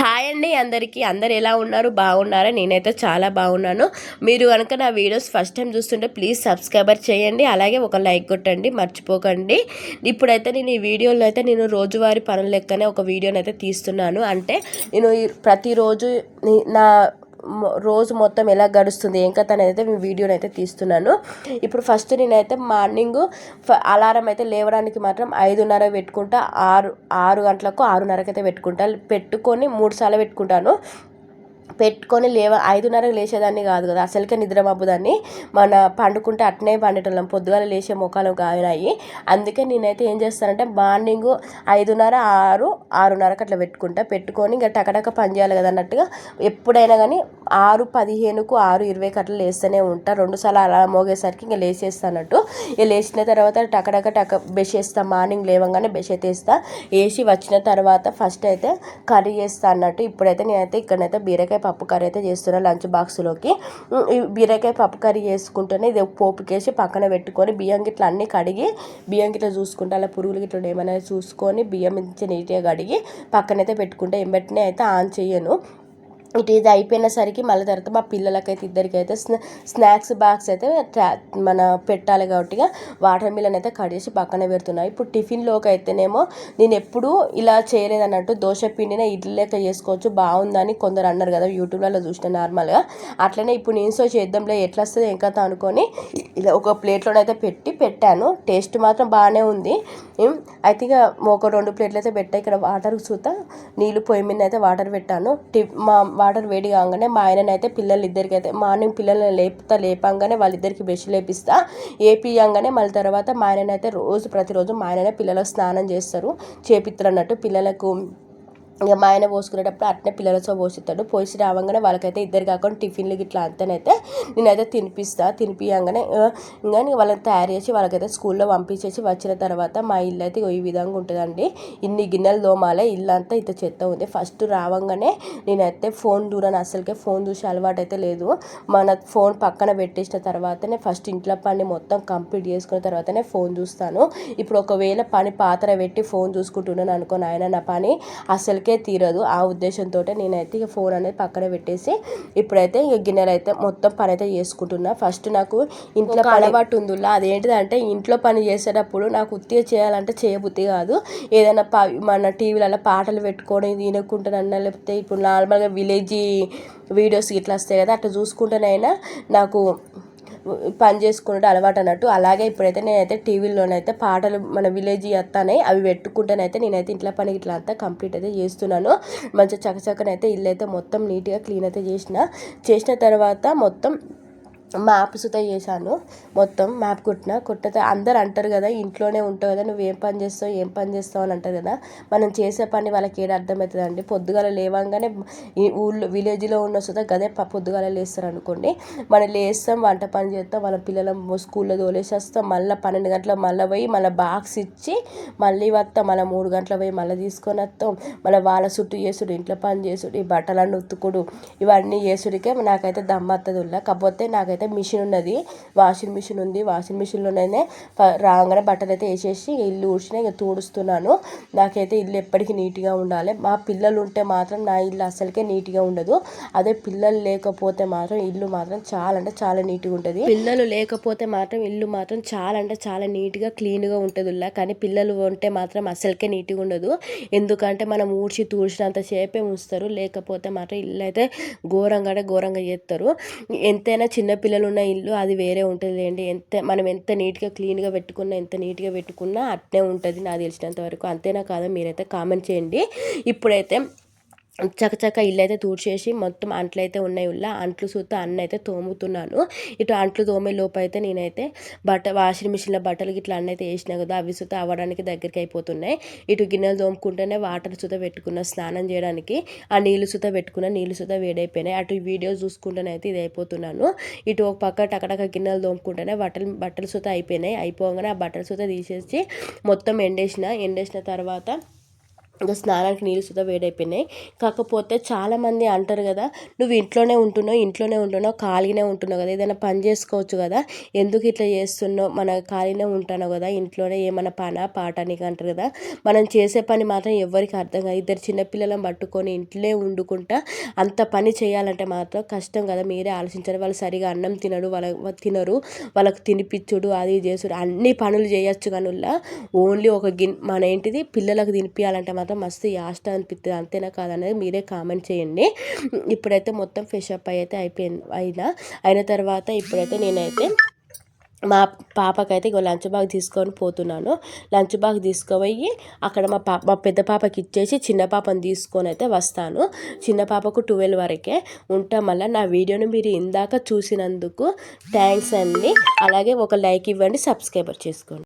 Hi అండి అందరికీ. అందరు ఎలా ఉన్నారు? బాగున్నారా? నేనైతే చాలా బాగున్నాను. మీరు కనుక నా వీడియోస్ ఫస్ట్ టైం చూస్తుంటే ప్లీజ్ సబ్స్క్రైబర్ చేయండి. అలాగే ఒక లైక్ కొట్టండి. మర్చిపోకండి. ఇప్పుడైతే నేను ఈ వీడియోలో అయితే నేను రోజువారీ పనుల లెక్కనే ఒక వీడియోని అయితే తీస్తున్నాను. అంటే నేను ప్రతిరోజు నా రోజు మొత్తం ఎలా గడుస్తుంది ఏం కథ అనేది అయితే మీ వీడియోని అయితే తీస్తున్నాను. ఇప్పుడు ఫస్ట్ నేనైతే మార్నింగ్ అలారం అయితే లేవడానికి మాత్రం ఐదున్నర పెట్టుకుంటా ఆరు ఆరు గంటలకు ఆరున్నరకు అయితే పెట్టుకుంటా. పెట్టుకొని మూడు సార్లు పెట్టుకుంటాను. పెట్టుకొని లేవ ఐదున్నరకు లేచేదాన్ని కాదు కదా. అసలుకే నిద్ర మబ్బుదాన్ని. మన పండుకుంటే అట్నే పండేటోళ్ళం. పొద్దుగాల లేచే ముఖాలు కావినాయి అందుకే నేనైతే ఏం చేస్తానంటే మార్నింగ్ ఐదున్నర ఆరు ఆరున్నరకు అట్లా పెట్టుకుంటా. పెట్టుకొని ఇంకా టకటక పని చేయాలి కదా అన్నట్టుగా ఎప్పుడైనా కానీ ఆరు పదిహేనుకు ఆరు ఇరవైకి అట్లా లేస్తూనే ఉంటా. రెండు సార్లు అలా మోగేసరికి ఇంకా లేచేస్తానట్టు ఇక లేచిన తర్వాత టకటక టక బెష్ వేస్తా మార్నింగ్ లేవగానే బెష్ అయితే వేస్తా. వేసి వచ్చిన తర్వాత ఫస్ట్ అయితే కర్రీ చేస్తా అన్నట్టు. ఇప్పుడైతే నేనైతే ఇక్కడైతే బీరకాయ పప్పు కర్రీ అయితే చేస్తున్నా లంచ్ బాక్స్లోకి బీరకాయ పప్పు కర్రీ చేసుకుంటేనే ఇది పోపుకేసి పక్కన పెట్టుకొని బియ్యం గిట్ల అన్నీ కడిగి బియ్యం గిట్ల చూసుకుంటే అలా పురుగులు గిట్ల ఏమైనా చూసుకొని బియ్యం మంచి నీట్గా కడిగి పక్కనైతే పెట్టుకుంటే ఏం అయితే ఆన్ చేయను. ఇటు ఇది అయిపోయినసరికి మళ్ళీ తర్వాత మా పిల్లలకైతే ఇద్దరికైతే స్నా స్నాక్స్ బాక్స్ అయితే ట్రా- మన పెట్టాలి కాబట్టి వాటర్ మిలన్ అయితే కట్ చేసి పక్కన పెడుతున్నాను ఇప్పుడు టిఫిన్లోకి అయితేనేమో నేను ఎప్పుడూ ఇలా చేయలేదు అన్నట్టు దోశ పిండిన ఇడ్లీ లెక్క చేసుకోవచ్చు బాగుందని కొందరు అన్నారు కదా యూట్యూబ్లలో చూసిన నార్మల్గా. అట్లనే ఇప్పుడు నేను సో చేద్దాంలే ఎట్లా వస్తుంది ఇంకా అనుకొని ఇలా ఒక ప్లేట్లోనైతే పెట్టి పెట్టాను. టేస్ట్ మాత్రం బాగానే ఉంది. అయితే ఇక ఒక రెండు ప్లేట్లు అయితే పెట్టా. ఇక్కడ వాటర్ చూత నీళ్ళు పొయ్యి మీద అయితే వాటర్ పెట్టాను. టి మా వాటర్ వేడి కాగానే మా ఆయనని అయితే పిల్లలు ఇద్దరికి అయితే మార్నింగ్ పిల్లల్ని లేపుతా లేపంగానే వాళ్ళిద్దరికి బ్రష్ లేపిస్తా ఏపియంగానే మళ్ళీ తర్వాత మా ఆయనని అయితే రోజు ప్రతిరోజు మా ఆయననే పిల్లలకు స్నానం చేస్తారు. చేపిస్తారు అన్నట్టు పిల్లలకు ఇక మా ఆయన పోసుకునేటప్పుడు అట్నే పిల్లలతో పోసిస్తాడు పోసి రావంగానే వాళ్ళకైతే ఇద్దరు కాకుండా టిఫిన్లు ఇట్లా అంతనైతే నేనైతే తినిపిస్తా తినిపియంగానే ఇంకా వాళ్ళని తయారు చేసి వాళ్ళకైతే స్కూల్లో పంపించేసి వచ్చిన తర్వాత మా ఇల్లు అయితే ఈ విధంగా ఉంటుందండి. ఇన్ని గిన్నెలు దోమాలే ఇల్లు అంతా ఇంత చెత్త ఉంది. ఫస్ట్ రావంగానే నేనైతే ఫోన్ దూరాను. అసలుకే ఫోన్ చూసే అలవాటు అయితే లేదు. మన ఫోన్ పక్కన పెట్టేసిన తర్వాతనే ఫస్ట్ ఇంట్లో పని మొత్తం కంప్లీట్ చేసుకున్న తర్వాతనే ఫోన్ చూస్తాను. ఇప్పుడు ఒకవేళ పని పాత్ర పెట్టి ఫోన్ చూసుకుంటున్నాను అనుకో నాయన నా పని అసలుకి తీరదు. ఆ ఉద్దేశంతో నేనైతే ఇక ఫోన్ అనేది పక్కన పెట్టేసి ఇప్పుడైతే ఇక గిన్నెలు అయితే మొత్తం పని అయితే చేసుకుంటున్నా. ఫస్ట్ నాకు ఇంట్లో అలవాటు ఉందిలా. అదేంటిదంటే ఇంట్లో పని చేసేటప్పుడు నాకు ఉత్తిగా చేయాలంటే చేయబుద్ధి కాదు. ఏదైనా పా మన టీవీలలో పాటలు పెట్టుకొని తినకుంటానన్నా లేకపోతే ఇప్పుడు నార్మల్గా విలేజ్ వీడియోస్ ఇట్లా వస్తాయి కదా అట్లా చూసుకుంటేనైనా నాకు పని చేసుకున్నట్టు అలవాటు అన్నట్టు. అలాగే ఇప్పుడైతే నేనైతే టీవీలోనైతే పాటలు మన విలేజ్ అత్తానే అవి పెట్టుకుంటేనైతే నేనైతే ఇంట్లో పని ఇట్లా అంతా కంప్లీట్ అయితే చేస్తున్నాను. మంచిగా చకచకనైతే ఇల్లు అయితే మొత్తం నీట్గా క్లీన్ అయితే చేసిన. చేసిన తర్వాత మొత్తం మ్యాప్ సుత చేశాను. మొత్తం మ్యాప్ కుట్టిన కుట్టితే అందరు అంటారు కదా ఇంట్లోనే ఉంటావు కదా నువ్వు ఏం పని చేస్తావు ఏం పని చేస్తావు అని అంటారు కదా మనం చేసే పని వాళ్ళకి ఏడు అర్థమవుతుందండి? పొద్దుగాల లేవంగానే ఈ ఊళ్ళో విలేజ్లో ఉన్న సుత గదే ప- పొద్దుగాల లేస్తారు అనుకోండి. మనం లేస్తాం వంట పని చేస్తాం వాళ్ళ పిల్లల స్కూల్లో తోలేసేస్తాం మళ్ళీ పన్నెండు గంటల మళ్ళీ పోయి మళ్ళీ బాక్స్ ఇచ్చి మళ్ళీ వస్తాం మళ్ళీ మూడు గంటల పోయి మళ్ళీ తీసుకొని వస్తాం మళ్ళీ వాళ్ళ చుట్టూ చేసుడు ఇంట్లో పని చేసుడు ఈ బట్టలన్నీ ఉత్తుకుడు ఇవన్నీ చేసుడికే నాకైతే దమ్మత్తది ఉల్లా కాకపోతే నాకైతే మిషన్ ఉన్నది. వాషింగ్ మిషన్ ఉంది. వాషింగ్ మిషన్లోనే రాగానే బట్టలు అయితే వేసేసి ఇల్లు ఊడ్చిన ఇక తూడుస్తున్నాను. నాకైతే ఇల్లు ఎప్పటికీ నీట్గా ఉండాలి. మా పిల్లలు ఉంటే మాత్రం నా ఇల్లు అసలుకే నీట్గా ఉండదు. అదే పిల్లలు లేకపోతే మాత్రం ఇల్లు మాత్రం చాలా అంటే చాలా నీట్గా ఉంటుంది. పిల్లలు లేకపోతే మాత్రం ఇల్లు మాత్రం చాలా అంటే చాలా నీట్గా క్లీన్గా ఉంటుంది కానీ పిల్లలు ఉంటే మాత్రం అసలుకే నీట్గా ఉండదు. ఎందుకంటే మనం ఊడ్చి తూడ్చినంత సేపే ఉంచుతారు. లేకపోతే మాత్రం ఇల్లు అయితే ఘోరంగా అంటే ఘోరంగా చేస్తారు. ఎంతైనా చిన్న పిల్లలు ఉన్న ఇల్లు అది వేరే ఉంటుంది లేండి ఎంత మనం ఎంత నీట్గా క్లీన్గా పెట్టుకున్నా ఎంత నీట్గా పెట్టుకున్నా అట్నే ఉంటుంది నాకు తెలిసినంత వరకు. అంతేనా కాదా? మీరైతే కామెంట్ చేయండి. ఇప్పుడైతే చకచక ఇల్లు అయితే తూడ్చేసి మొత్తం అంట్లు అయితే ఉన్నాయి ఉల్ల. అంట్లు సూత అన్న అయితే తోముతున్నాను. ఇటు అంట్లు తోమే లోపు అయితే నేనైతే బట్ట వాషింగ్ మిషన్లో బట్టలు ఇట్లా అన్న అయితే వేసినా కదా అవి సూత అవ్వడానికి దగ్గరికి అయిపోతున్నాయి ఇటు గిన్నెలు తోముకుంటేనే వాటర్ సుత పెట్టుకున్న స్నానం చేయడానికి. ఆ నీళ్ళు సుత పెట్టుకున్న నీళ్ళు సుత వేడైపోయినాయి. అటు వీడియో చూసుకుంటేనే అయితే ఇది అయిపోతున్నాను ఇటు ఒక పక్క టకటక గిన్నెలు తోముకుంటేనే బట్టలు బట్టలు సుత అయిపోయినాయి. అయిపోగానే ఆ బట్టలు సుత తీసేసి మొత్తం ఎండేసిన. ఎండేసిన తర్వాత ఇంకా స్నానానికి నీళ్ళు సుధా వేడైపోయినాయి. కాకపోతే చాలామంది అంటారు కదా నువ్వు ఇంట్లోనే ఉంటున్నావు ఇంట్లోనే ఉంటున్నావు ఖాళీనే ఉంటున్నావు కదా ఏదైనా పని చేసుకోవచ్చు కదా ఎందుకు ఇట్లా చేస్తున్నావు మన ఖాళీనే ఉంటాను కదా ఇంట్లోనే ఏమైనా పన పాట నీకు అంటారు కదా. మనం చేసే పని మాత్రం ఎవరికి అర్థం కాదు. ఇద్దరు చిన్నపిల్లలను పట్టుకొని ఇంట్లోనే వండుకుంటా అంత పని చేయాలంటే మాత్రం కష్టం కదా. మీరే ఆలోచించారు వాళ్ళు సరిగా అన్నం తినడు వాళ్ళ తినరు వాళ్ళకి తినిపించుడు అది చేసుడు అన్ని పనులు చేయొచ్చు కానీ ఓన్లీ ఒక గిన్ మన ఏంటిది పిల్లలకు తినిపించాలంటే మాత్రం మస్తు యాస్ట్ అనిపిస్తుంది అంతేనా కాదనేది మీరే కామెంట్ చేయండి. ఇప్పుడైతే మొత్తం ఫ్రెష్ అప్ అయితే అయిపోయింది అయినా అయిన తర్వాత ఇప్పుడైతే నేనైతే మా పాపకైతే ఇక లంచ్ బాగ్ తీసుకొని పోతున్నాను. లంచ్ బాగ్ తీసుకుపోయి అక్కడ మా పాప మా పెద్ద పాపకి ఇచ్చేసి చిన్న పాపని తీసుకొని అయితే వస్తాను. చిన్న పాపకు ట్వెల్వ్ వరకే. ఉంటాం మళ్ళీ నా వీడియోని మీరు ఇందాక చూసినందుకు థ్యాంక్స్ అండి. అలాగే ఒక లైక్ ఇవ్వండి సబ్స్క్రైబర్ చేసుకోండి.